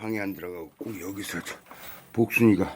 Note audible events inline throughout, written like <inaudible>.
방에 안 들어가고 꼭 여기서 저 복순이가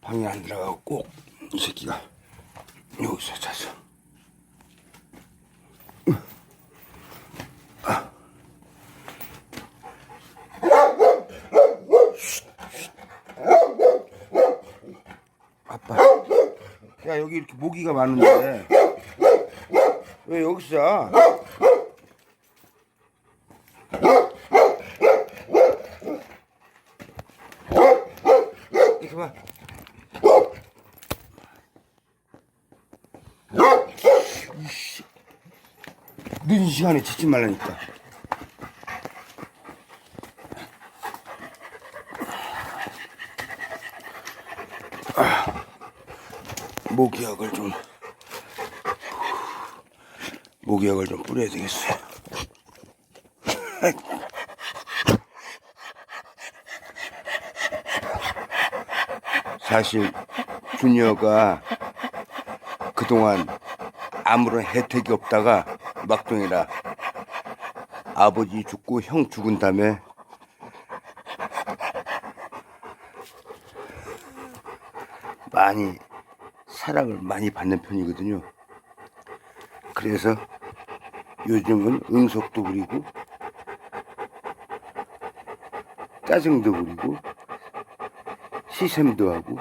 방에 안 들어가고 꼭 이 새끼가 여기서 자서 아빠 야 여기 이렇게 모기가 많은데. 왜 여기서 자? 이씨. 늦은 시간에 짓지 말라니까. 아, 모기약을 좀 모기약을 좀 뿌려야 되겠어요. 사실 주니어가 그동안 아무런 혜택이 없다가 막둥이라 아버지 죽고 형 죽은 다음에 많이 사랑을 많이 받는 편이거든요. 그래서 요즘은 응석도 부리고 짜증도 부리고 시샘도 하고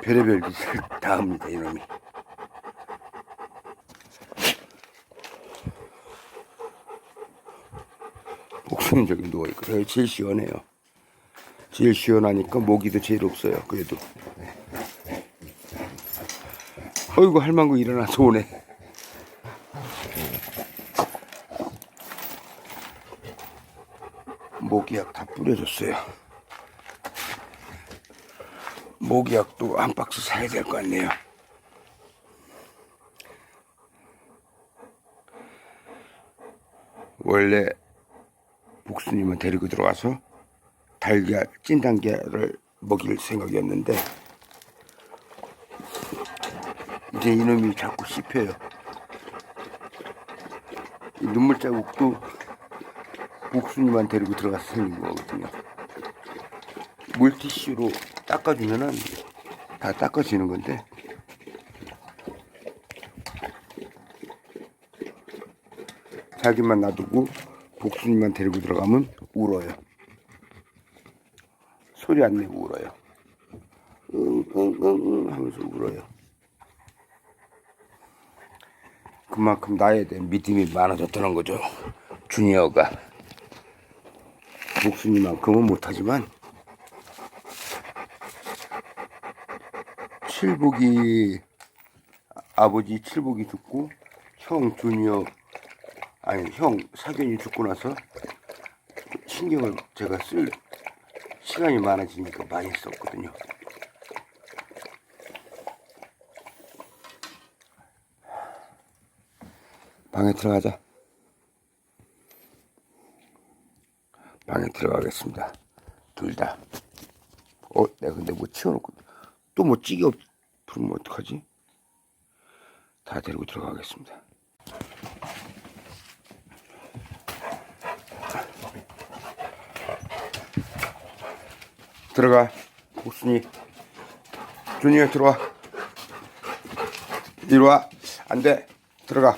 별의별 짓을 다 합니다 이놈이. 목숨 저기 누워있고 제일 시원해요. 제일 시원하니까 모기도 제일 없어요 그래도. 어이구 할망구 일어나서 오네. 모기약 다 뿌려줬어요 모기약도 한 박스 사야 될 것 같네요. 원래 복수님은 데리고 들어와서 달걀, 찐달걀을 먹일 생각이었는데 이제 이놈이 자꾸 씹혀요. 이 눈물 자국도 복수님만 데리고 들어가서 생긴 거거든요. 물티슈로 닦아주면은 다 닦아지는 건데 자기만 놔두고 복순이만 데리고 들어가면 울어요. 소리 안 내고 울어요. 응응응응 하면서 울어요. 그만큼 나에 대한 믿음이 많아졌다는 거죠. 주니어가 복순이만큼은 못하지만 칠복이 아버지 칠복이 죽고 형 주니어 아니 형 사견이 죽고 나서 신경을 제가 쓸 시간이 많아지니까 많이 썼거든요. 방에 들어가자. 방에 들어가겠습니다. 둘 다. 어, 내가 근데 뭐 치워놓고 또 뭐 찌개 없, 부르면 어떡하지? 다 데리고 들어가겠습니다. 들어가. 복순이. 준이가 들어와. 이리 와. 안 돼. 들어가.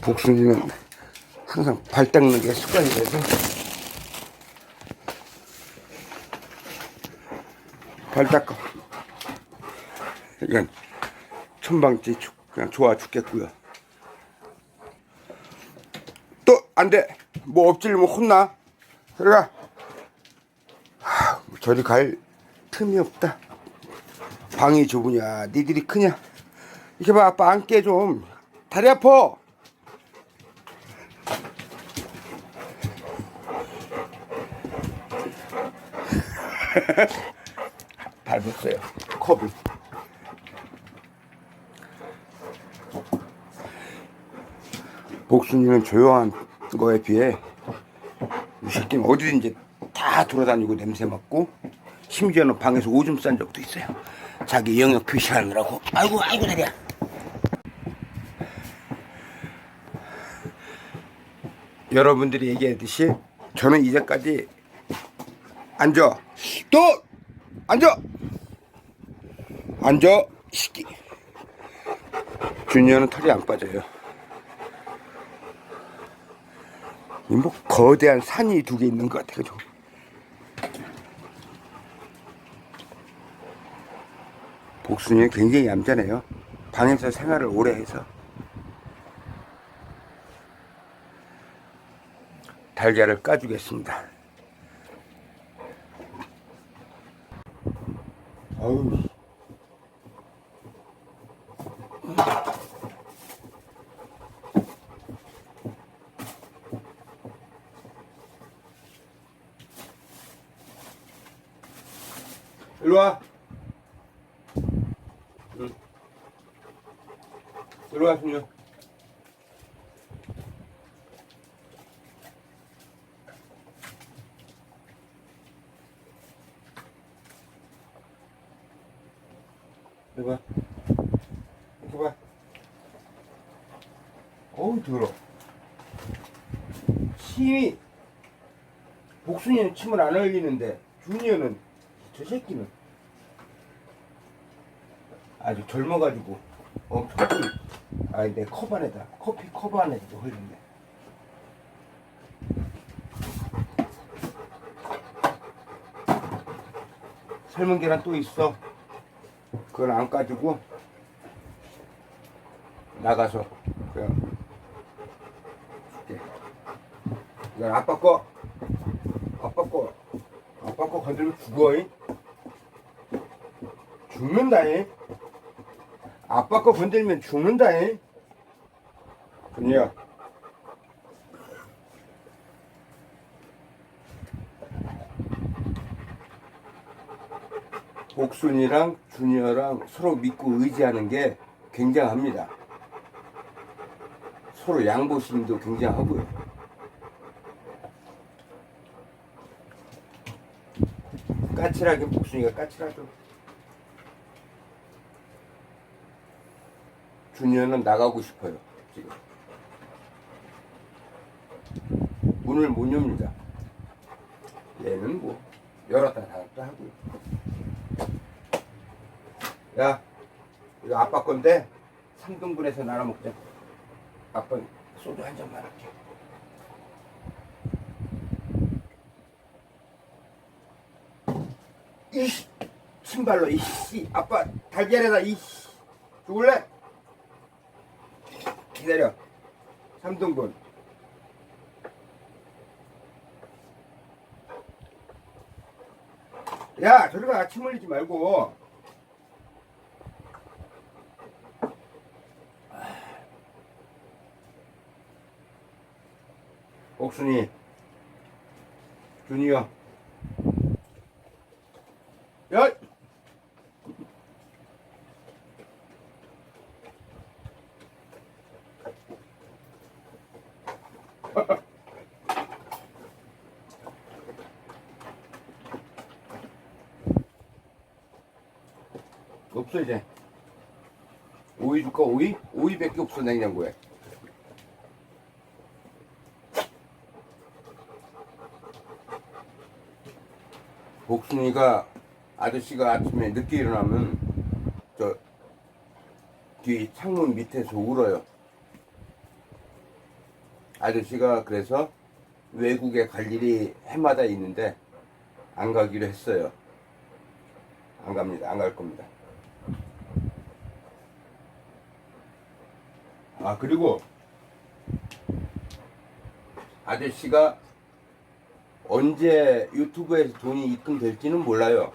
복순이는 항상 발 닦는 게 습관이 돼서 발 닦아. 이건 천방지 죽- 그냥 좋아 죽겠고요. 또 안 돼. 뭐 엎질리면 혼나. 들어가. 하, 저리 갈 틈이 없다. 방이 좁으냐, 니들이 크냐. 이렇게 봐, 아빠 앉게 좀. 다리 아파. <laughs> 닮았어요. 컵이. 복순이는 조용한 거에 비해 이 새끼는 어디든지 다 돌아다니고 냄새 맡고 심지어는 방에서 오줌 싼 적도 있어요. 자기 영역 표시하느라고 아이고 아이고 다리야. 여러분들이 얘기했듯이 저는 이제까지 앉아 또 앉아 앉아 시기 주니어는 털이 안 빠져요. 이뭐 거대한 산이 두 개 있는 것 같아가지고 복순이는 굉장히 얌전해요. 방에서 생활을 오래 해서. 달걀을 까주겠습니다. 아우 16. 이렇게 봐. 이렇게 봐. 어우, 더러. 시위. 복순이는 침을 안 흘리는데, 주니어는, 저 새끼는. 아주 젊어가지고, 엄청. 피, 아, 내컵 안에다, 커피 컵 안에도 흘린대. 삶은 계란 또 있어. 그건 안 까주고 나가서 그냥 줄게. 이건 아빠 거 아빠 거 아빠 거 건들면 죽어잉 죽는다잉 아빠 거 건들면 죽는다 잉 분이야 복순이랑 주니어랑 서로 믿고 의지하는 게 굉장합니다. 서로 양보심도 굉장하고요. 까칠하게 복순이가 까칠하죠. 주니어는 나가고 싶어요. 지금 문을 못 엽니다. 얘는 뭐 열었다 닫았다 하고요. 야, 이거 아빠 건데 3등분해서 나눠 먹자. 아빠 소주 한 잔만 할게. 이씨, 신발로 이씨, 아빠 달걀에다 이씨, 죽을래? 기다려. 3등분. 야, 저리가 침 흘리지 말고. 옥순이 주니어 야 없어 이제 오이 줄까 오이? 오이밖에 없어 냉장고에 복순이가 아저씨가 아침에 늦게 일어나면 저 뒤 창문 밑에서 울어요. 아저씨가 그래서 외국에 갈 일이 해마다 있는데 안 가기로 했어요. 안 갑니다. 안 갈 겁니다. 아 그리고 아저씨가 언제 유튜브에서 돈이 입금될지는 몰라요.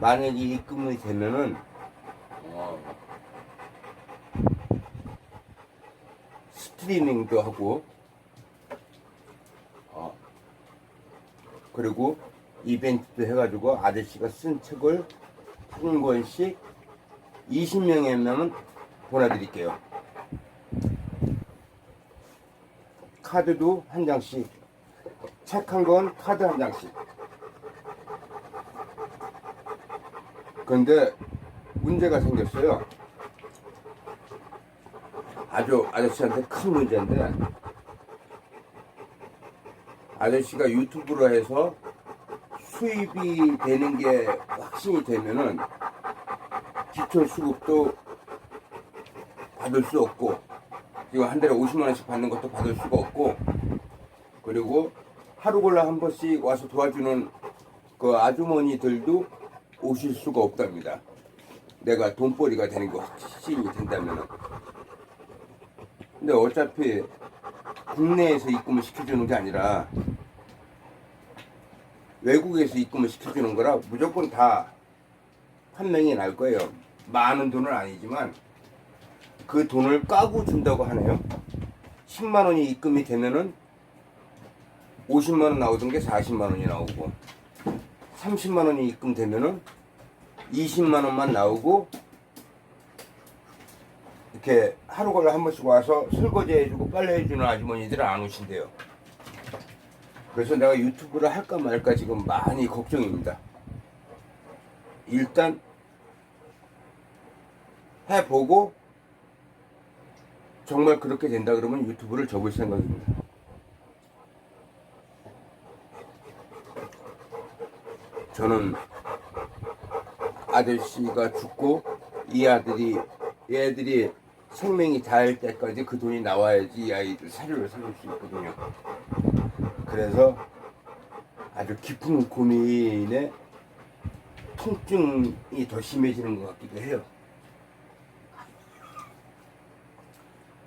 만약에 입금이 되면은 어, 스트리밍도 하고 어, 그리고 이벤트도 해가지고 아저씨가 쓴 책을 한 권씩 20명이면 보내드릴게요. 카드도 한 장씩. 책 한 권, 카드 한 장씩. 근데 문제가 생겼어요. 아주 아저씨한테 큰 문제인데 아저씨가 유튜브로 해서 수입이 되는 게 확신이 되면은 기초 수급도 받을 수 없고 지금 한 달에 50만 원씩 받는 것도 받을 수가 없고 그리고 하루 골라 한 번씩 와서 도와주는 그 아주머니들도 오실 수가 없답니다. 내가 돈벌이가 되는 거 확신이 된다면은. 근데 어차피 국내에서 입금을 시켜주는 게 아니라 외국에서 입금을 시켜주는 거라 무조건 다 판명이 날 거예요. 많은 돈은 아니지만 그 돈을 까고 준다고 하네요. 10만 원이 입금이 되면은 50만 원 나오던 게 40만 원이 나오고 30만 원이 입금되면은 20만 원만 나오고 이렇게 하루 걸러 한 번씩 와서 설거지 해주고 빨래 해주는 아주머니들은 안 오신대요. 그래서 내가 유튜브를 할까 말까 지금 많이 걱정입니다. 일단 해보고 정말 그렇게 된다 그러면 유튜브를 접을 생각입니다. 저는 아저씨가 죽고 이 아들이 이 애들이 생명이 닿을 때까지 그 돈이 나와야지 이 아이들 사료를 사줄 수 있거든요. 그래서 아주 깊은 고민에 통증이 더 심해지는 것 같기도 해요.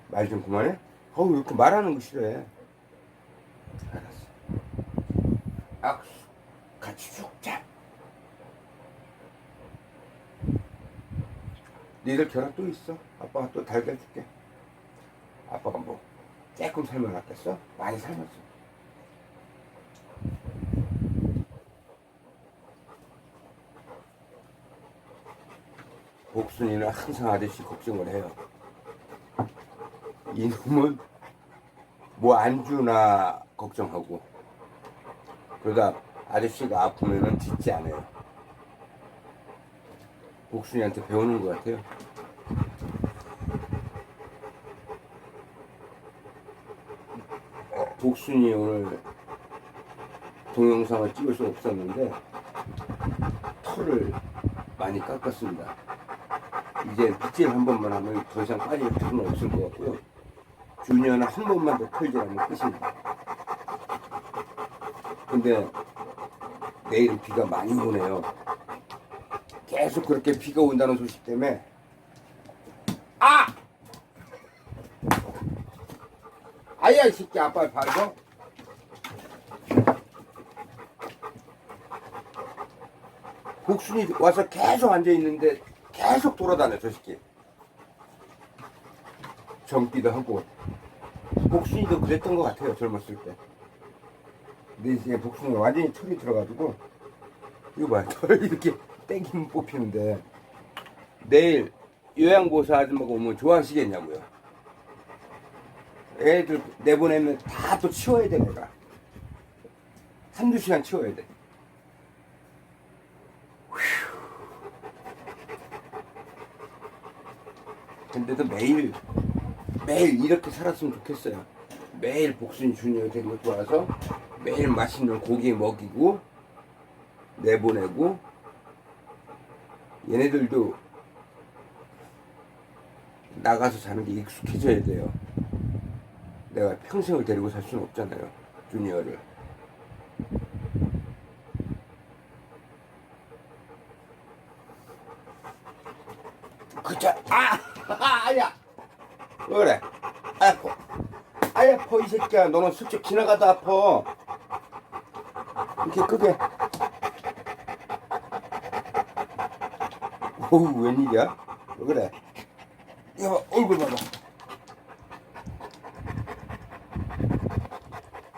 말 좀 그만해? 어우, 왜 이렇게 말하는 거 싫어해? 알았어. 악수. 같이 죽자. 니들 결혼 또 있어. 아빠가 또 달걀 줄게. 아빠가 뭐, 조금 삶아놨겠어? 많이 삶았어. 복순이는 항상 아저씨 걱정을 해요. 이놈은 뭐 안 주나 걱정하고 그러다 아저씨가 아프면은 듣지 않아요. 복순이한테 배우는 것 같아요. 어, 복순이 오늘 동영상을 찍을 수 없었는데 털을 많이 깎았습니다. 이제 빗질 한 번만 하면 더 이상 빠질 필요는 없을 것 같고요. 주니어는 한 번만 더 털질하면 끝입니다. 근데 내일은 비가 많이 오네요. 계속 그렇게 비가 온다는 소식 때문에 아! 아야 이 새끼 아빠 바르고 복순이 와서 계속 앉아 있는데 계속 돌아다녀 저 새끼. 젊기도 하고. 복순이도 그랬던 것 같아요 젊었을 때. 근데 이제 복숭아 완전히 털이 들어가지고 이거 봐요. <laughs> 털 이렇게 땡기면 뽑히는데. 내일 요양보사 아줌마가 오면 좋아하시겠냐고요. 애들 내보내면 다 또 치워야 돼 내가. 한두 시간 치워야 돼 근데도 매일 매일 이렇게 살았으면 좋겠어요 매일 복순 주니어 데리고 와서 매일 맛있는 고기 먹이고 내보내고 얘네들도 나가서 사는 게 익숙해져야 돼요. 내가 평생을 데리고 살 수는 없잖아요. 주니어를. 그자 아! 아 아야. 왜 그래? 아파 아야 아파 이 새끼야. 너는 슬쩍 지나가다 아파 이렇게 크게. <laughs> 어우 웬일이야? 왜 그래? 이거 봐, 얼굴 봐봐.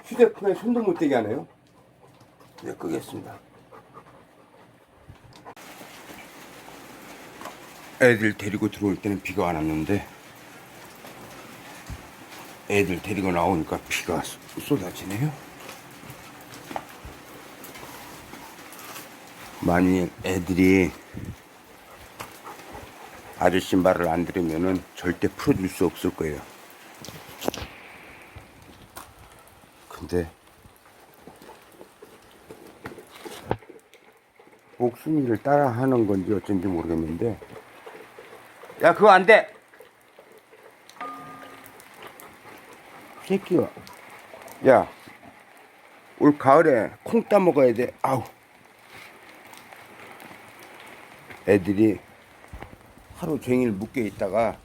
휴대폰에 손도 못 대게 하네요. 이제 끄겠습니다 애들 데리고 들어올 때는 비가 안 왔는데 애들 데리고 나오니까 비가 쏟- 쏟아지네요. 많이 애들이 아저씨 말을 안 들으면은 절대 풀어줄 수 없을 거예요. 근데 옥순이를 따라 하는 건지 어쩐지 모르겠는데 야 그거 안 돼! 새끼야. 야 올 가을에 콩 따 먹어야 돼. 아우. 애들이 하루 종일 묶여 있다가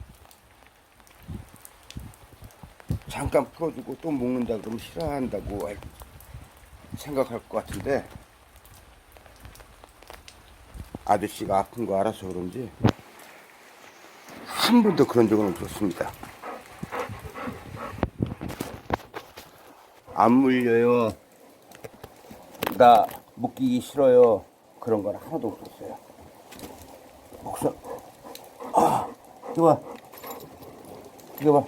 잠깐 풀어주고 또 먹는다 그러면 싫어한다고 생각할 것 같은데 아저씨가 아픈 거 알아서 그런지 한 번도 그런 적은 없었습니다. 안 물려요. 나 묶이기 싫어요. 그런 건 하나도 없었어요. 목소, 아, 이거 봐. 이거 봐.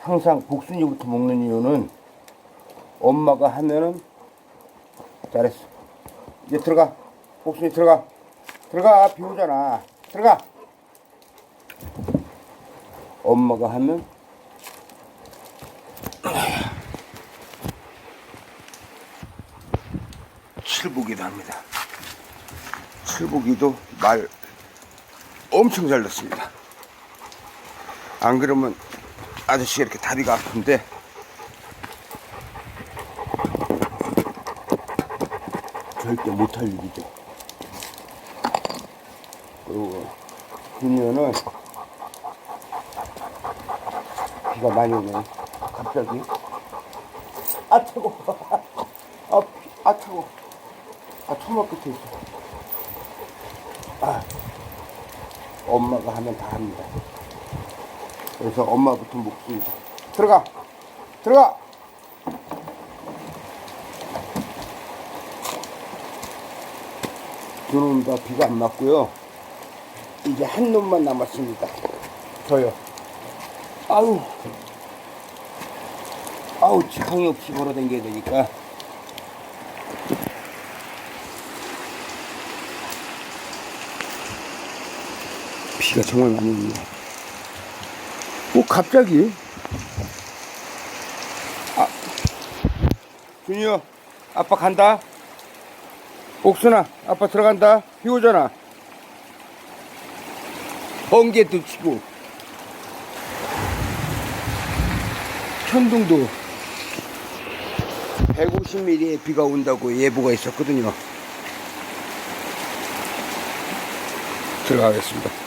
항상 복순이부터 먹는 이유는 엄마가 하면은 잘했어. 이제 들어가. 복순이 들어가. 들어가. 비 오잖아. 들어가. 엄마가 하면 칠보기도 합니다. 칠보기도 말 엄청 잘 듣습니다. 안 그러면 아저씨가 이렇게 다리가 아픈데 절대 못할 일이죠. 그리고 금년은 비가 많이 오네. 갑자기. 아, 차고. 아, 피- 아, 차고. 아, 토막 끝에 있어. 아, 엄마가 하면 다 합니다. 그래서 엄마부터 먹습니다. 들어가! 들어가! 두놈 다 비가 안 맞고요. 이제 한 놈만 남았습니다. 저요. 아우. 아우, 지팡이 없이 걸어 다녀야 되니까. 비가 정말 많이 오네. 뭐, 갑자기. 아, 준이요. 아빠 간다. 옥순아, 아빠 들어간다. 비 오잖아. 번개도 치고. 천둥도 150mm의 비가 온다고 예보가 있었거든요. 들어가겠습니다.